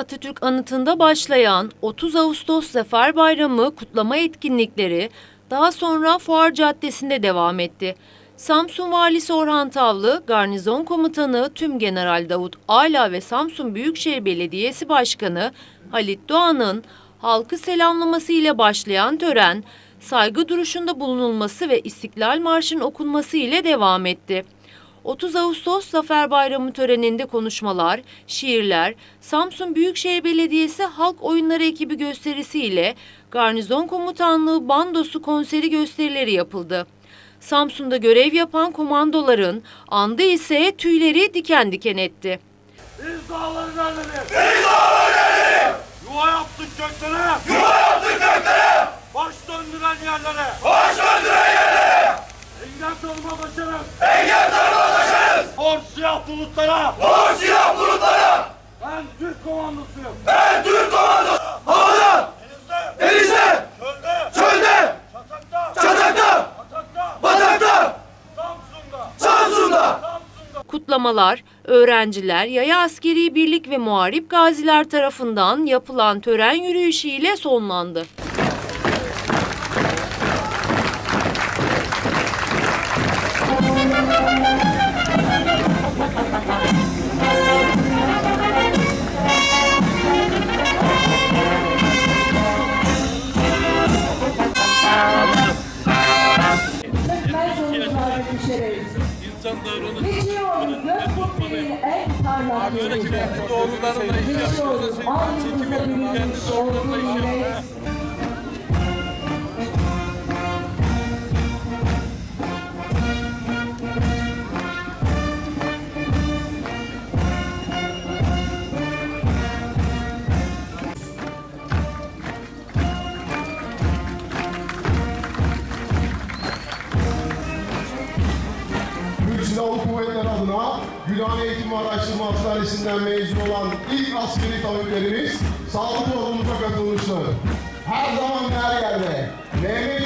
Atatürk Anıtı'nda başlayan 30 Ağustos Zafer Bayramı kutlama etkinlikleri daha sonra Fuar Caddesi'nde devam etti. Samsun Valisi Orhan Tavlı, Garnizon Komutanı Tümgeneral Davut Ala ve Samsun Büyükşehir Belediyesi Başkanı Halit Doğan'ın halkı selamlaması ile başlayan tören, saygı duruşunda bulunulması ve İstiklal Marşı'nın okunması ile devam etti. 30 Ağustos Zafer Bayramı töreninde konuşmalar, şiirler, Samsun Büyükşehir Belediyesi Halk Oyunları ekibi gösterisiyle Garnizon Komutanlığı Bandosu konseri gösterileri yapıldı. Samsun'da görev yapan komandoların andı ise tüyleri diken diken etti. Biz dağların elleri. Biz dağların elleri. Yuva yaptık göklere. Yuva yaptık göklere. Baş döndüren yerlere. Baş döndüren yerlere. Mor siyah bulutlara. Mor siyah bulutlara. Ben Türk komandosuyum. Ben Türk komandosu. Havada. Denizde. Denizde. Çölde. Çölde. Çatakta. Çatakta. Batakta. Batakta. Samsun'da. Samsun'da. Samsun'da. Kutlamalar, öğrenciler, yaya askeri birlik ve muharip gaziler tarafından yapılan tören yürüyüşüyle sonlandı. Düşeriz. İnsan davranışı Geçiyor gök kubbeyi en parlak yıldızı. doğrularına Geçiyor ay yıldızı adına Gülhane Eğitim Araştırma Hastanesi'nden mezun olan ilk askeri tabiplerimiz sağlık yolumuza katılmışlar. Her zaman her yerde Mehmet